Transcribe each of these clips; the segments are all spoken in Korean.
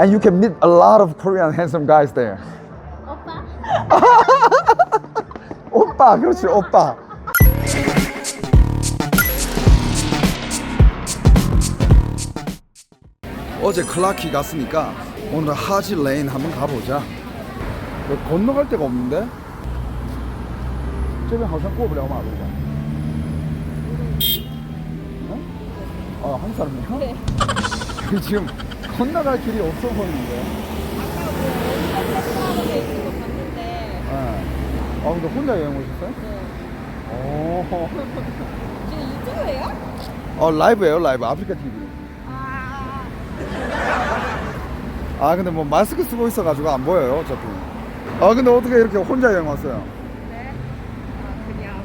And you can meet a lot of Korean handsome guys there. 오빠? 오빠, 그렇지, 오빠. 어제 클라키 갔으니까 오늘 하지 레인 한번 가보자. 여기 건너갈 데가 없는데? 这边好像过不了马路吧？어? 아, 한국 사람이야? 네. 지금 건너갈 길이 없어 보이는데. 하고 있는 거 봤는데 아, 아 근데 혼자 여행 오셨어요? 네. 오. 지금 유튜브예요? 어 라이브예요 라이브 아프리카 TV. 아 아 근데 뭐 마스크 쓰고 있어가지고 안 보여요 어차피. 아 근데 어떻게 이렇게 혼자 여행 왔어요? 네? 아 그냥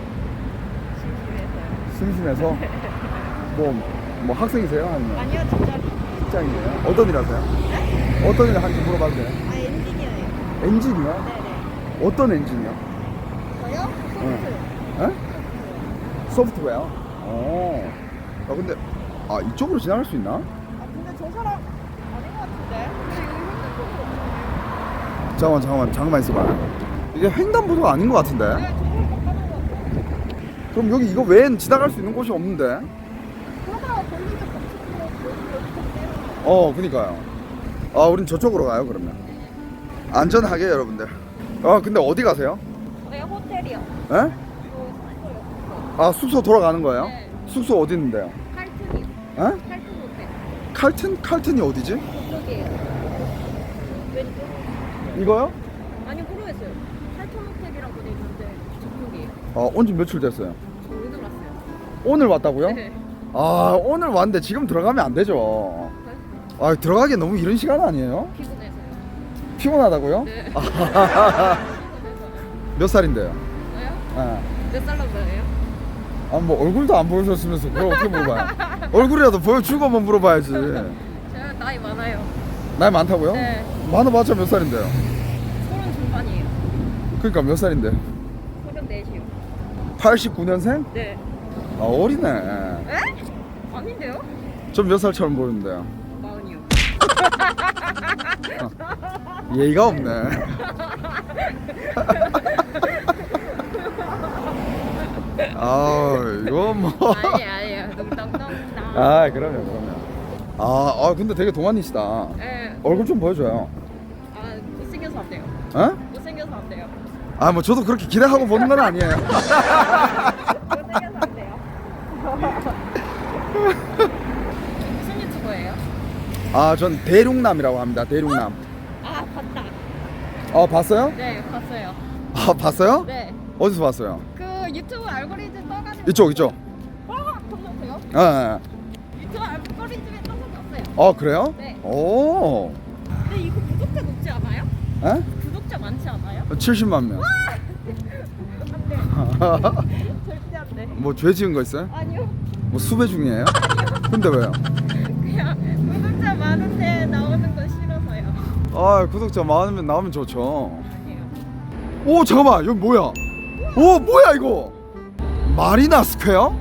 심심해서요 심심해서? 뭐, 뭐 학생이세요? 아니면 아니요 진짜 직장이에요? 어떤 일 하세요? 어떤 일 하는지 물어봐도 돼요? 아 엔지니어예요 엔지니어? 네네 어떤 엔지니어? 저요? 소프트 에? 소프트웨어? 어. 아 근데 아 이쪽으로 지나갈 수 있나? 아 근데 저 사람 아닌 것 같은데 근데 여기 핸드폰으로 없네 잠깐만 잠깐만 잠깐만 있어봐. 이게 횡단보도가 아닌 것 같은데? 네 저걸 바꿔놓은 것 같아요 그럼 여기 이거 외엔 지나갈 수 있는 곳이 없는데? 그러다가 걸리면 법칙으로 여기서 때려놔요 어, 그니까요. 아, 우린 저쪽으로 가요, 그러면. 안전하게, 여러분들. 아, 근데 어디 가세요? 저희 호텔이요 에? 그 숙소요 아, 숙소 돌아가는 거예요? 네. 숙소 어디 있는데요? 칼튼이요 에? 칼튼 호텔 칼튼? 칼튼이 어디지? 그쪽이에요 왼쪽 이거요? 아니 모르겠어요 칼튼 호텔이라고 돼 있는데 저쪽이에요 어, 온지 며칠 됐어요? 저 오늘 왔어요 오늘 왔다고요? 네. 아, 오늘 왔는데 지금 들어가면 안 되죠. 아, 들어가기 너무 이른 시간 아니에요? 피곤해서요 피곤하다고요? 네. 몇 살인데요? 저요? 아, 몇 살로 보여요? 아, 뭐 얼굴도 안 보여줬으면서 그걸 어떻게 물어봐요? 얼굴이라도 보여주고 한번 물어봐야지. 제가 나이 많아요 나이 많다고요? 네 많아봤자 몇 살인데요? 서른 중반이에요 그러니까 몇 살인데? 서른 넷이요 89년생? 네 아 어리네. 에? 아닌데요? 좀몇 살처럼 보이는데요. 예의가 없네. 아 이거 뭐. 아니 농담농담 아 그럼요 그럼요. 아, 아 근데 되게 동안이시다. 네. 얼굴 좀 보여줘요. 아 못생겨서 안 돼요 어? 못생겨서 안 돼요 아 뭐 저도 그렇게 기대하고 보는 건 아니에요. 못생겨서 안 돼요 무슨 유튜버예요? 아 전 대륙남이라고 합니다. 대륙남. 아 봤다 아 봤어요? 네 봤어요 아 봤어요? 네 어디서 봤어요? 그 유튜브 알고리즘 떠가지고 이쪽 이쪽. 와 보셨어요? 아, 아, 유튜브 알고리즘에 떠서 봤어요 아 그래요? 네. 오. 근데 이거 구독자 높지 않아요? 에? 구독자 많지 않아요? 70만 명. 안 돼 절대 안 돼 뭐 죄 지은 거 있어요? 아니요 뭐 수배 중이에요? 근데 왜요? 그냥 아 구독자 많으면 나오면 좋죠. 오 잠깐만 여기 뭐야? 오 뭐야 이거? 마리나 스퀘어?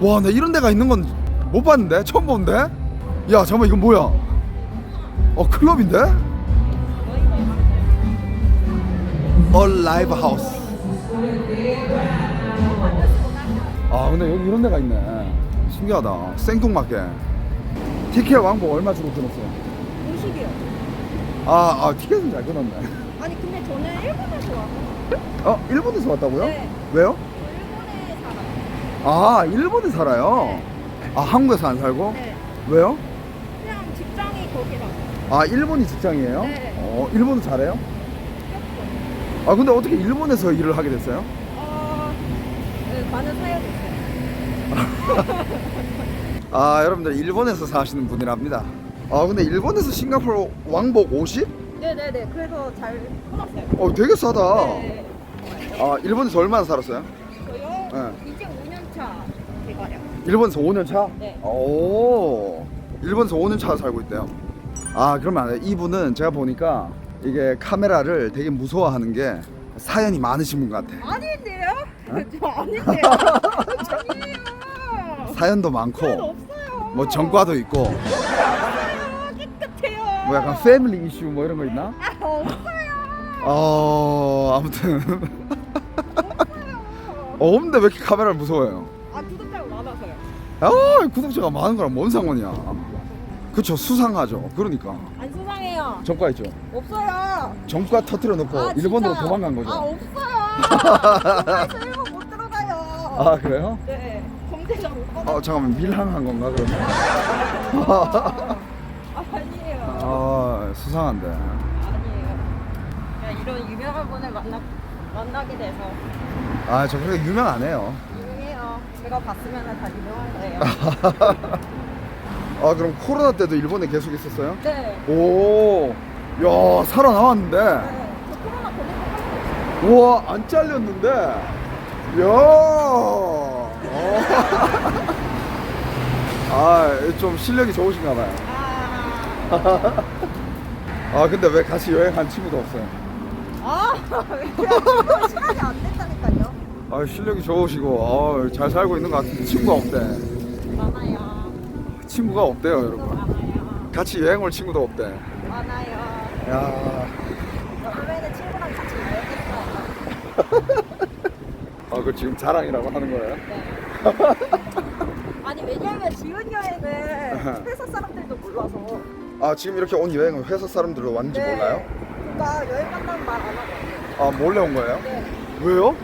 와 나 이런 데가 있는 건 못 봤는데 처음 보는데? 야 잠깐만 이건 뭐야? 어 클럽인데? 어 라이브 하우스. 아 근데 여기 이런 데가 있네. 신기하다. 생뚱맞게. 티켓 왕복 얼마 주고? 50이요 아, 아 티켓은 잘 끊었네. 아니 근데 저는 일본에서 와서 어 일본에서 왔다고요? 네. 왜요? 저 일본에 살아요 아 일본에 살아요. 아 한국에서 안 살고? 네 왜요? 그냥 직장이 거기라고 아 일본이 직장이에요? 네. 어 일본은 잘해요? 아 근데 어떻게 일본에서 일을 하게 됐어요? 어... 네, 많은 사연이 있어요 아 여러분들 일본에서 사시는 분이랍니다. 아 근데 일본에서 싱가포르 왕복 50? 네네네 그래서 잘 끊었어요 어 되게 싸다. 네 아 일본에서 얼마나 살았어요? 저요 네. 이제 5년차 돼가요 일본에서 5년 차? 네. 오 일본에서 5년 차 살고 있대요. 아 그러면 안 돼. 이분은 제가 보니까 이게 카메라를 되게 무서워하는 게 사연이 많으신 분 같아. 아닌데요? 어? 저 아닌데요? 아니에요. 사연도 많고 없어요. 뭐 전과도 있고. 뭐 약간 패밀리 이슈 뭐 이런 거 있나? 아 없어요. 어 아무튼 없어요. 어 없는데 왜 이렇게 카메라를 무서워해요? 아 구독자가 많아서요. 아 구독자가 많은 거랑 뭔 상관이야? 그쵸 수상하죠. 그러니까 안 수상해요. 정가 있죠. 없어요. 정가 터트려 놓고 아, 일본으로? 도망간 거죠. 아 없어요. 저 일본 못 들어가요. 아 그래요? 네. 못 받아. 어 잠깐만 밀항한 건가 그러면? 아, 수상한데. 아니에요. 그냥 이런 유명한 분을 만나 만나게 돼서 아 저 그렇게 유명 안 해요. 유명해요. 제가 봤으면 다 유명한 거예요. 아 그럼 코로나 때도 일본에 계속 있었어요? 네. 오, 야 살아남았는데. 네. 저 코로나 걸린 거 같아요. 우와 안 잘렸는데. 야. 어. 아좀 실력이 좋으신가 봐요. 아. 아 근데 왜 같이 여행한 친구도 없어요? 아, 그래? 시간이 안 됐다니까요. 아 실력이 좋으시고 아, 잘 살고 있는 것 같은데 친구가 없대. 많아요. 친구가 없대요 또 여러분. 많아요. 같이 여행 올 친구도 없대. 많아요. 야. 여름에는 친구랑 같이 여행했어요. 아, 그 지금 자랑이라고 하는 거예요? 네. 아니 왜냐면 지원 여행을 회사 사람들도 몰라서. 아, 지금 이렇게 온 여행은 회사 사람들로 왔는지 몰라요? 그러니까 여행 간다는 말 안 하고. 아, 몰래 온 거예요? 네. 왜요?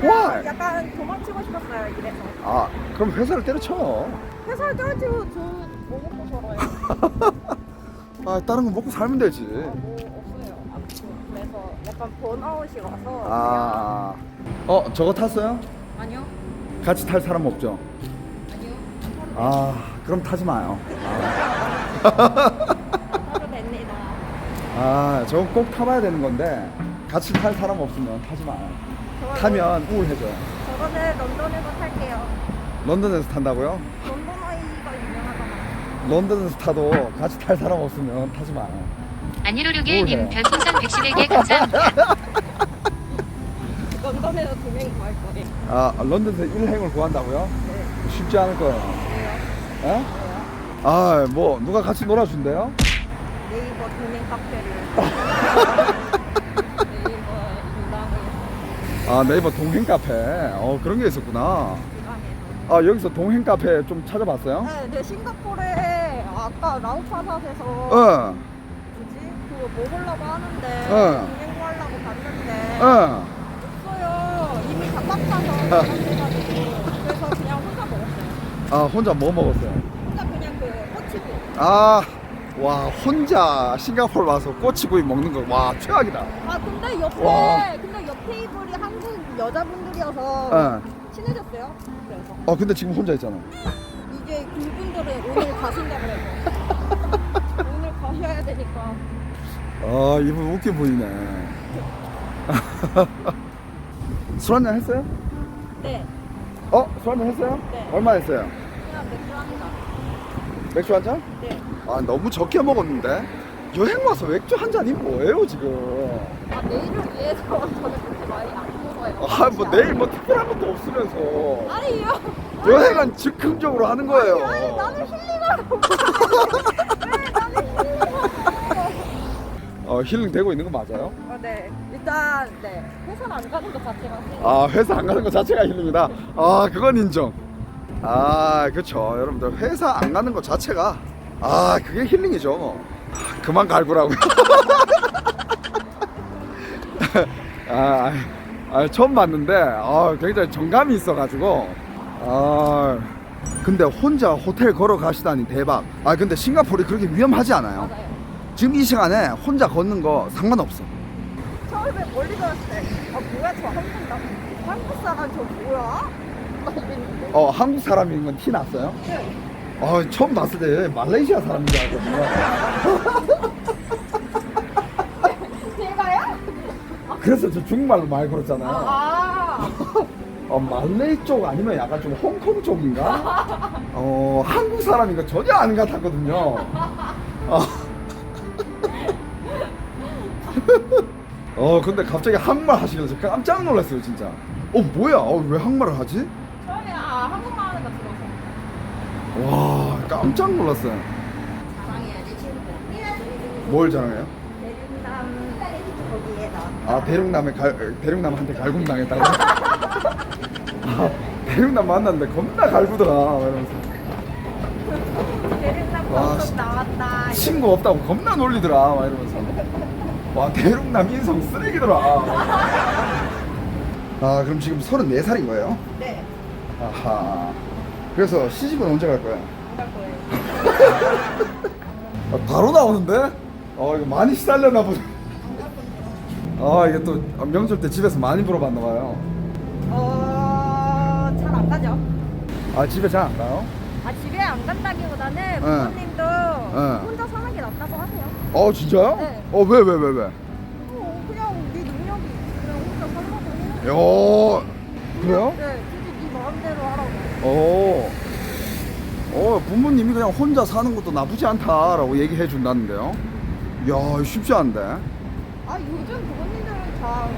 Why? 약간 도망치고 싶었어요 이래서. 아, 그럼 회사를 때려쳐. 회사를 떨어지고 저뭐 먹고 살아요. 아, 다른 거 먹고 살면 되지. 뭐 없어요. 아무튼 그래서 약간 번아웃이 와서. 아, 어, 저거 탔어요? 그냥- 아니요. 같이 탈 사람 없죠? 아니요. 아, 그럼 타지 마요. 됩니다. 아, 저거 꼭 타봐야 되는 건데 같이 탈 사람 없으면 타지. 저거는- 타면 우울해져. 저거는 런던에서 탈게요. 런던에서 탄다고요? 런던 아이가 유명하잖아요. 런던에서 타도 같이 탈 사람 없으면 타지 마요. 안일오류게님 뭐래? 별풍선 111개 감사합니다. 런던에서 두 명이 더할 거예요. 아, 런던에서 일행을 구한다고요? 네. 쉽지 않을 거예요. 에? 아, 뭐 누가 같이 놀아준대요? 네이버 동행 카페를. 네이버. 아, 네이버 동행 카페. 어, 그런 게 있었구나. 아, 여기서 동행 카페 좀 찾아봤어요? 네, 네, 싱가포르에 아까 라우파사에서 어, 뭐지? 그거 먹으려고 하는데 어. 동행 구하려고 봤는데 어. 없어요. 이미 다 꽉 차서 해가지고 그래서 그냥 혼자 먹었어요. 아, 혼자 뭐 먹었어요? 혼자 그냥 그 꼬치고. 아, 와, 혼자 싱가포르 와서 꼬치구이 먹는 거, 와, 최악이다. 아 근데 옆에 와. 근데 옆 테이블이 한국 여자분들이어서 어. 친해졌어요. 그래서 어, 근데 지금 혼자 있잖아. 이제 그분들은 오늘 가신다 그래서 오늘 가셔야 되니까 아, 이분 웃긴 분이네. 술 한잔 했어요? 네 어? 술 한잔 했어요? 네. 얼마 했어요? 그냥 맥주 한잔. 맥주 한 잔? 네. 아, 너무 적게 먹었는데? 여행 와서 맥주 한 잔이 뭐예요, 지금? 아 내일을 위해서 저는 그렇게 많이 안 먹어요. 아, 뭐 내일 뭐 특별한 것도 없으면서. 아니요. 여행은 즉흥적으로 하는 거예요. 아니 나는 나는 힐링하러 어, 힐링 되고 있는 거 맞아요? 어, 네 일단 네 회사를 안 가는 것 자체가. 아, 회사 안 가는 거 자체가 힐링이다. 아, 그건 인정. 아, 그렇죠. 여러분들 회사 안 가는 것 자체가 아, 그게 힐링이죠. 아, 그만 갈구라고요. 아, 아, 처음 봤는데 아, 굉장히 정감이 있어가지고 아, 근데 혼자 호텔 걸어 가시다니 대박. 아, 근데 싱가포르이 그렇게 위험하지 않아요. 맞아요. 지금 이 시간에 혼자 걷는 거 상관없어. 처음에 멀리 들었을 때 아 뭐야 저 한국 사람 저 뭐야? 어, 한국 사람인 건 티 났어요? 네. 아, 처음 봤을 때 말레이시아 사람인 줄 알았거든요. 제가요? 그래서 저 중국말로 말 걸었잖아요. 아. 어, 말레이 쪽 아니면 약간 좀 홍콩 쪽인가? 어, 한국 사람인 거 전혀 아닌 것 같았거든요. 어. 어, 근데 갑자기 한국말 하시길래 저 깜짝 놀랐어요, 진짜. 어, 뭐야? 어, 왜 한국말을 하지? 처음에 아 한국말 하는 거 들어서 와, 깜짝 놀랐어요. 자랑해야지 친구들. 뭘 자랑해요? 대륙남 거기에 나. 아 대륙남에 갈 대륙남한테 갈굼 당했다고? 아 대륙남 만났는데 겁나 갈구더라 이러면서 대륙남 와, 방송 씨. 나왔다. 친구 없다고 겁나 놀리더라 막 이러면서 와 대륙남 인성 쓰레기더라 아 그럼 지금 34살인 거예요? 네. 아하 그래서 시집은 언제 갈 거야? 아, 바로 나오는데? 어 이거 많이 시달렸나 보네 아 이게 또 명절 때 집에서 많이 물어봤나 봐요 어, 잘 안 가죠. 아 집에 잘 안 가요? 아 집에 안 간다기보다는 네. 부모님도 네. 혼자 사는 게 낫다고 하세요. 어 진짜요? 네. 어왜 왜 왜 왜? 어, 그냥 네 능력이 그냥 혼자 살라고 해요. 요 그래요? 네, 굳이 네 마음대로 하라고. 어. 어, 부모님이 그냥 혼자 사는 것도 나쁘지 않다라고 얘기해 준다는데요. 야, 쉽지 않은데. 아 요즘 부모님들은 다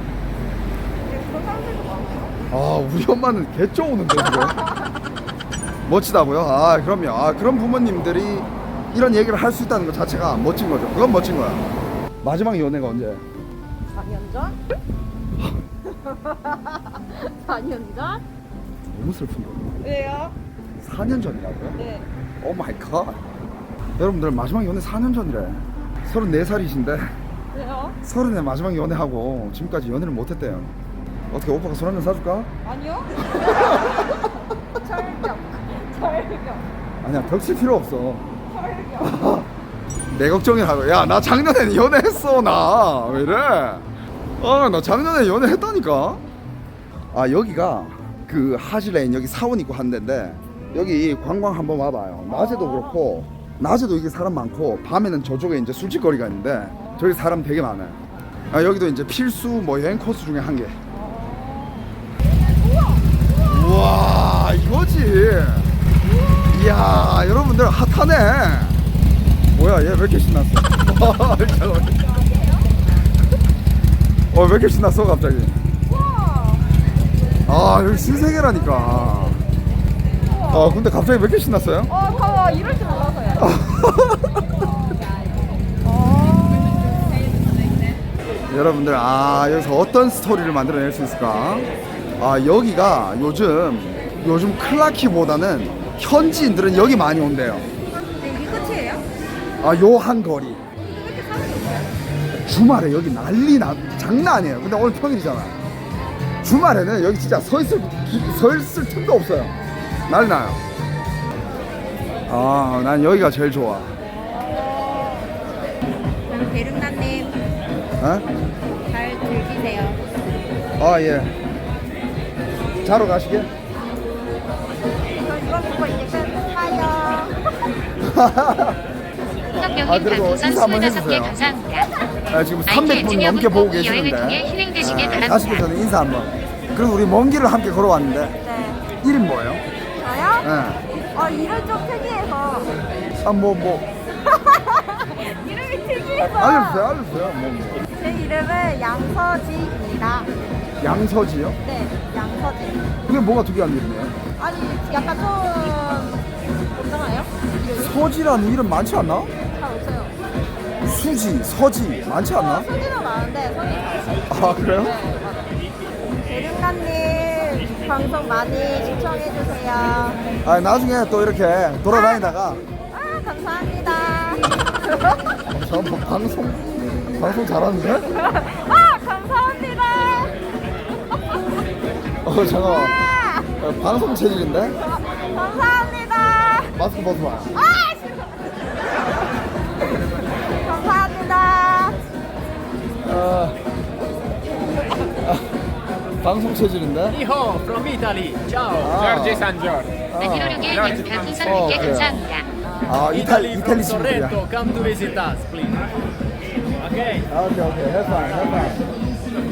이제 그런 사람들도 많아요. 아, 우리 엄마는 개쩌 오는데, 지금. 멋지다고요? 아, 그럼요. 아, 그런 부모님들이 이런 얘기를 할 수 있다는 것 자체가 멋진 거죠. 그건 멋진 거야. 마지막 연애가 언제? 4년 전? 4년 전? 너무 슬픈데. 왜요? 4년 전이라고요? 네. 오 마이 갓. 여러분들 마지막 연애 4년 전이래. 34살이신데 왜요? 서른에 마지막 연애하고 지금까지 연애를 못했대요. 어떻게 오빠가 술 한잔 사줄까? 아니요. 철벽. 철벽. 아니야 벽칠 필요 없어. 철벽. 내 걱정이라고. 야 나 작년에 연애했어 나. 왜 이래? 아나 작년에 연애했다니까. 아 여기가 그 하지레인 여기 사원 있고 한 데인데 여기 관광 한번 와봐요. 낮에도 그렇고 낮에도 이게 사람 많고 밤에는 저쪽에 이제 술집거리가 있는데 저기 사람 되게 많아요. 아 여기도 이제 필수 뭐 여행 코스 중에 한 개. 우와 이거지 이야 여러분들 핫하네 뭐야 얘 왜 이렇게 신났어 어왜 이렇게 신났어 갑자기. 아 여기 신세계라니까 아 근데 갑자기 왜 이렇게 신났어요? 어, 가와 이럴 줄 몰라서요. 여러분들 아 여기서 어떤 스토리를 만들어낼 수 있을까? 아 여기가 요즘 요즘 클라키보다는 현지인들은 여기 많이 온대요. 네, 이게 끝이에요? 아 요 한 거리 왜 이렇게 사람이 없어요? 주말에 여기 난리 나 장난 아니에요. 근데 오늘 평일이잖아. 주말에는 여기 진짜 서 있을 기- 서 있을 틈도 없어요. 난리 나요. 아, 난 여기가 제일 좋아. 그럼 대륙남님 어? 잘 즐기세요. 아 예. 자러 가시게. 저 이거 먹고 이제 끝 가요. 홍덕병님 아, 그리고 별풍선 인사 한번 25개 해주세요. 감사합니다. 아, 지금 아이티 300분 엔지니어 넘게 보고 여행을 계시는데. 힐링되시길 아, 바랍니다. 가시기 전에 인사 한번. 그리고 우리 먼 길을 함께 걸어왔는데 네. 이름 뭐예요? 저요? 예. 어, 이름 좀 특이해서. 아, 뭐 뭐. 이름이 특이해서. 알려주세요, 알려주세요. 뭐 뭐. 제 이름은 양서지입니다. 양서지요? 네, 양서지. 그게 뭐가 특이한 이름이에요? 아니, 약간 좀? 이름이? 서지라는 이름 많지 않나? 잘 없어요. 수지, 서지 많지 않나? 소지는 많은데, 소지 아 그래요? 네. 방송 많이 시청해주세요. 아 나중에 또 이렇게 돌아다니다가 아, 감사합니다. 잠깐 방송 방송 잘하는데? 아, 감사합니다. 어 잠깐만 아, 어, 방송 체질인데? 감사합니다. 마스크 벗어봐 아, 방송 체질인데? Iho from Italy. Ciao, Ah. Giorgio San Giorgio. 안니로르기님 별풍선 어, 100개 그래요. 감사합니다. 아 이탈리 Italy 이탈리 친구들이야 Sorrento. Come to visit us, please. Okay. 아, 오케이 오케이 해봐 해봐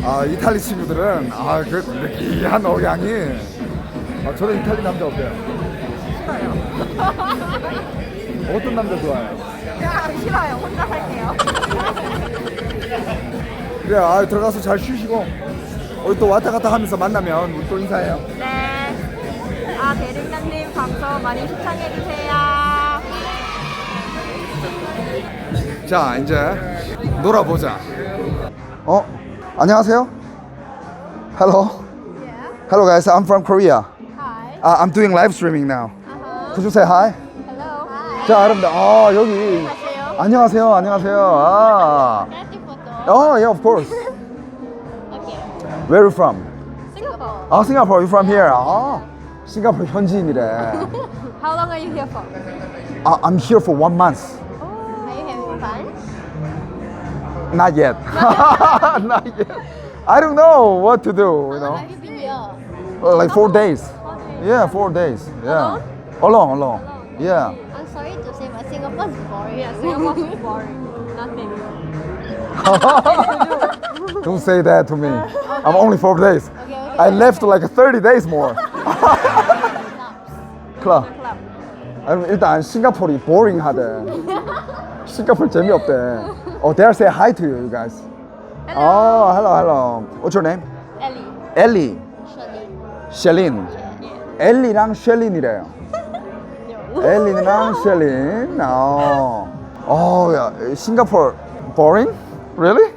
아 이탈리 친구들은 아그 느끼한 억양이 아 저는 이탈리 남자 어때요? 어떤 남자 좋아해요? 그냥 싫어요. 혼자 살게요. 그래 아 들어가서 잘 쉬시고 우리 또 왔다 갔다 하면서 만나면 우리 또 인사해요 네. 아, 대륙남님 방송 많이 시청해주세요. 자 이제 놀아보자. 어 안녕하세요. Hello. Hello guys, I'm from Korea. Hi. Uh, I'm doing live streaming now. Uh-huh. Could you say hi? Hello. Hi. 자 여러분들 아 여기 안녕하세요 안녕하세요 아 Nasty photo. oh yeah of course. where are you from Singapore. 아 싱가포르 you from here 아 싱가포르 현지인이래 How long are you here for? 아 I'm here for one month Are you having fun? not yet not yet I don't know what to do you know Have you been here? Well, like four days yeah four days yeah alone alone yeah I'm sorry to say, but Singapore's boring. Yeah, Singapore's boring. Nothing. don't say that to me I'm only four days Okay, okay. I left like 30 days more 클럽 아니, 일단 싱가포르이 보링하대 싱가포르 재미없대 Oh, they're say hi to you, you guys. Oh, hello, hello. What's your name? Ellie. Ellie. Shirley. 셸린. 엘리랑 셸린이래요. 엘리랑 셸린. 어. 어, 야, 싱가포르 boring? Really?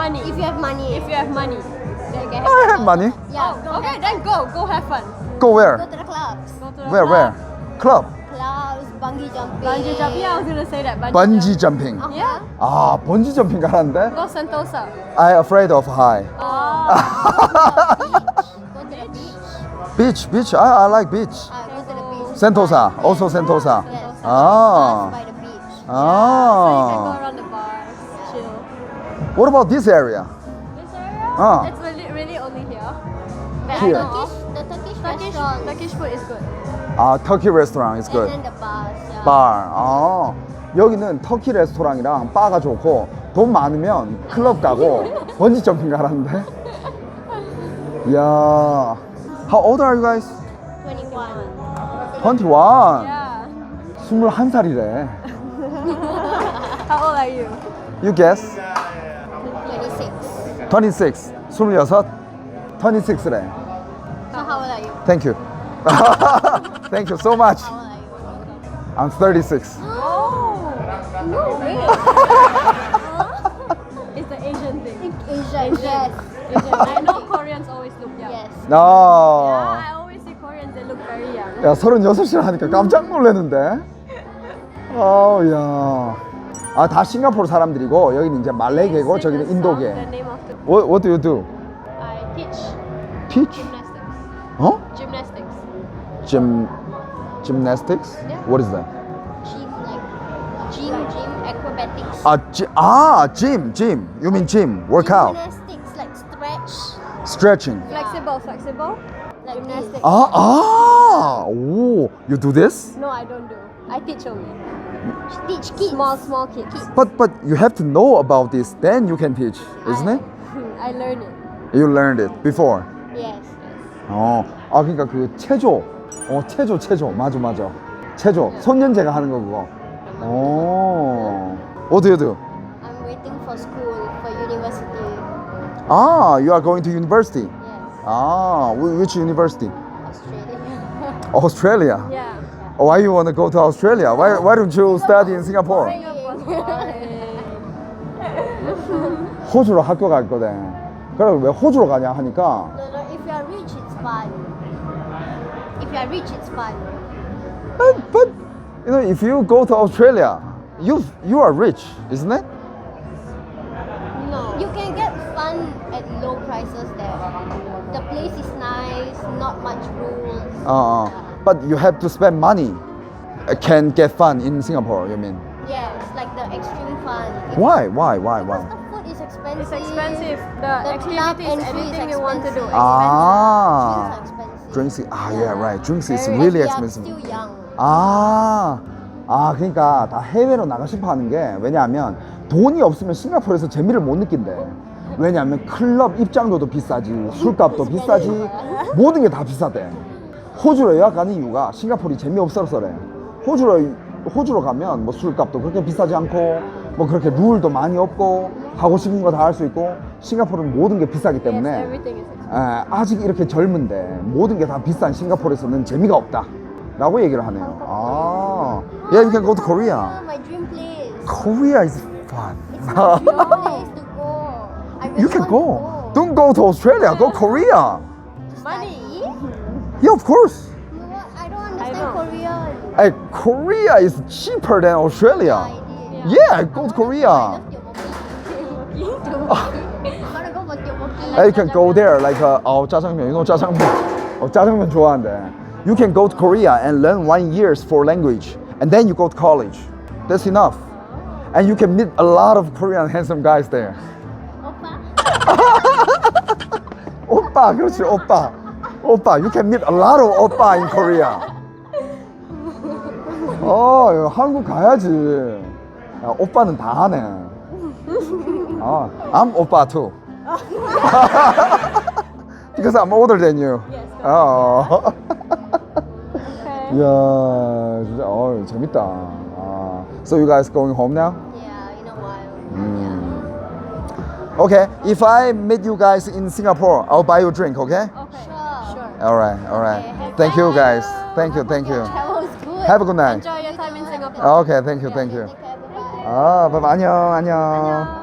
money, If you have money. if you have money, then you can I have money. yeah, have. Okay, then go, go have fun. Go where? Go to the clubs. Go to the Where, where? club. Club. Clubs, bungee jumping. Bungee jumping. Yeah, I was gonna say that. Bungee, 번지 jump. 점핑. Uh-huh. Yeah. 아, 번지 점핑 가라는데? Go Sentosa. I afraid of high. Oh. Go to the beach. beach, beach. I, I like beach. Uh, go to the beach. Sentosa, also Sentosa. Yes. Ah. Bus by the beach. So you can go Ah. What about this area? This area, Ah. it's really, really only here. But Here. Turkish, the Turkish, Turkish, restaurants. Turkish food is good. 아, 터키 레스토랑 is good. And then the bars. Yeah. bar. 아, 여기는 터키 레스토랑이랑 바가 좋고 돈 많으면 클럽 가고 번지 점핑 가라는데. 이야. How old are you guys? 21. 21. Yeah. 21살이래. How old are you? You guess? 26. 26. 26. 26래. So how old are you? Thank you. Thank you so much. How old are you? I'm 36. Oh. No way. It's the Asian thing. Asian. Yes. Asian. I know Koreans always look young. Yes. Yeah, 아. I always see Koreans. They look very young. 야, 36이라 하니까 깜짝 놀랐는데. 아우, 야. 아, 다 싱가포르 사람들이고, 여기는 이제 말레이계고, 저기는 인도계. What, what do you do? I teach Teach? gymnastics. 어? Gymnastics. Gym, gymnastics? Yeah. What is that? Gym like gym, gym, acrobatics. 아, 지, 아, gym, gym. You mean gym, workout, Gymnastics like stretch. stretching. Flexible, flexible. Like gymnastics. 아, 아, 오, you do this? No, I don't do. I teach only. Teach kids. Small, small kids. But, but you have to know about this, then you can teach, isn't it? I learn it. You learned it before. Yes. 어, 아 그러니까 그 체조, 어 체조 체조 맞아 맞아 체조 손년제가 하는 거 그거. 어, what do you do? I'm waiting for school for university. Ah, you are going to university. Yes. Ah, whi- which university? Australia. Australia. Yeah. Oh, why you want to go to Australia? Why why don't you study in Singapore? Singapore's boring. 호주로 학교 갈 거든. 그래 왜 호주로 가냐 하니까 No, no, if you are rich, it's fun. If you are rich, it's fun. but, but you know if you go to Australia, you you are rich, isn't it? No. You can get fun at low prices there. The place is nice, not much rules. Uh, but you have to spend money. uh, Can get fun in Singapore, you mean? Yes, like the extreme fun. If- Why? Why? Why? Because Why? the food is expensive. It's expensive. The, The club activities, anything you want to do. expensive. Ah, Drinks are expensive. drinks. Ah, yeah, right. Drinks is Very- really expensive. still young. 아, 아, 그러니까 다 해외로 나가 싶어 하는 게 왜냐하면 돈이 없으면 싱가포르에서 재미를 못 느낀대. 왜냐하면 클럽 입장료도 비싸지, 술값도 비싸지, 모든 게 다 비싸대. 호주로 여행 가는 이유가 싱가포르이 재미없어서래. 호주로 호주로 가면 뭐 술값도 그렇게 비싸지 않고 뭐 그렇게 룰도 많이 없고 하고 싶은 거 다 할 수 있고 싱가포르는 모든 게 비싸기 Yes, 때문에 everything is expensive. 에, 아직 이렇게 젊은데 모든 게 다 비싼 싱가포르에서는 재미가 없다. 라고 얘기를 하네요. 아, yeah, you can go to Korea. Ah, my dream place Korea is fun. Your place to go. I really you can want go. Don't go to Australia. Go Korea. Money? Yeah, of course. I don't understand know. Korean. Hey, Korea is cheaper than Australia. idea. Yeah, go to Korea. I love tteokbokki. Wanna go for tteokbokki? Hey, you can go there like uh, oh 짜장면. You know 짜장면. Oh 짜장면 좋아하는데. You can go to Korea and learn one years for language, and then you go to college. That's enough. And you can meet a lot of Korean handsome guys there. 오빠, 그렇지, 오빠. 오빠, you can meet a lot of 오빠 in Korea. 어, 이거 한국 가야지. 야, 오빠는 다 하네. 아, I'm 오빠 too. because I'm older than you. 어. Okay. 이야, 진짜 어, 재밌다. 아, so you guys going home now? Yeah, in a while. Mm. Okay, if I meet you guys in Singapore, I'll buy you a drink, okay? Okay. Sure. Sure. All right, all right. Okay, Thank you guys. Thank you, thank you. Travel is good. Have a good night. Enjoy your time in Singapore. Okay, thank you, thank you. Take care. Bye-bye. 아, bye 안녕, 안녕.